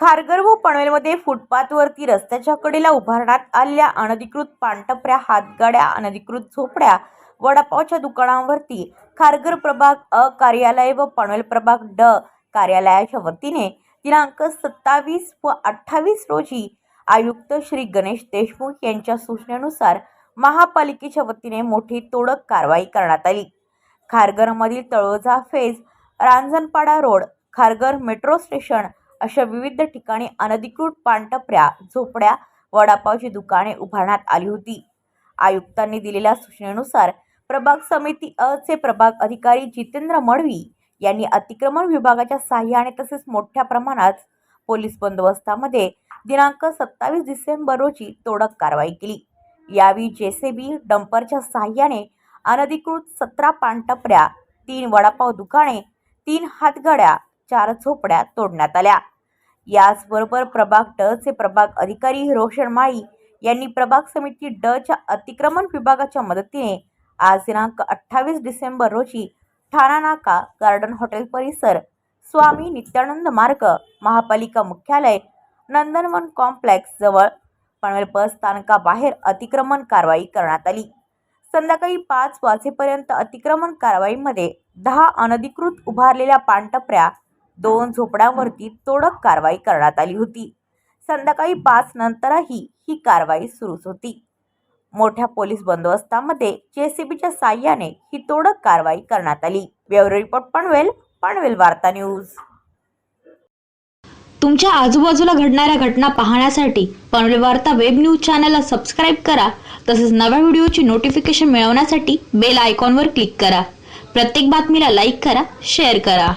खारघर व पनवेलमध्ये फुटपाथवरती रस्त्याच्या कडेला उभारण्यात आलेल्या अनधिकृत पानटपऱ्या हातगाड्या अनधिकृत झोपड्या वडापावच्या दुकानांवरती खारघर प्रभाग अ कार्यालय व पनवेल प्रभाग ड कार्यालयाच्या वतीने दिनांक सत्तावीस व अठ्ठावीस रोजी आयुक्त श्री गणेश देशमुख यांच्या सूचनेनुसार महापालिकेच्या वतीने मोठी तोडक कारवाई करण्यात आली. खारघरमधील Taloja phase Ranjanpada road Kharghar metro station अशा विविध ठिकाणी अनधिकृत पानटपऱ्या झोपड्या वडापावची दुकाने उभारण्यात आली होती. आयुक्तांनी दिलेल्या सूचनेनुसार प्रभाग समिती अ चे प्रभाग अधिकारी जितेंद्र मडवी यांनी अतिक्रमण विभागाच्या सहाय्याने तसेच मोठ्या प्रमाणात पोलीस बंदोबस्तामध्ये दिनांक सत्तावीस डिसेंबर रोजी तोडक कारवाई केली. यावेळी बी डंपरच्या सहाय्याने अनधिकृत सतरा पानटपऱ्या तीन वडापाव दुकाने तीन हातगाड्या चार झोपड्या तोडण्यात आल्या. याचबरोबर प्रभाग ड चे प्रभाग अधिकारी रोशन माळी यांनी प्रभाग समिती ड च्या अतिक्रमण विभागाच्या मदतीने आज दिनांक अठ्ठावीस डिसेंबर रोजी ठाणा नाका गार्डन हॉटेल परिसर स्वामी नित्यानंद मार्ग महापालिका मुख्यालय नंदनवन कॉम्प्लेक्स जवळ पनवेल बस स्थानकाबाहेर अतिक्रमण कारवाई करण्यात आली. संध्याकाळी पाच वाजेपर्यंत अतिक्रमण कारवाईमध्ये दहा अनधिकृत उभारलेल्या पानटपऱ्या दोन झोपड्यांवरती तोडक कारवाई करण्यात आली होती. संध्याकाळी पाच नंतरही ही कारवाई सुरूच होती. मोठ्या पोलीस बंदोबस्तामध्ये जेसीबीच्या साह्याने ही तोडक कारवाई करण्यात आली. ब्युरो रिपोर्ट पनवेल पनवेल वार्ता न्यूज. तुमच्या आजूबाजूला घडणाऱ्या घटना पाहण्यासाठी पनवेल वार्ता वेब न्यूज चॅनलला सबस्क्राईब करा. तसेच नव्या व्हिडिओची नोटिफिकेशन मिळवण्यासाठी बेल आयकॉनवर क्लिक करा. प्रत्येक बातमीला लाईक करा शेअर करा.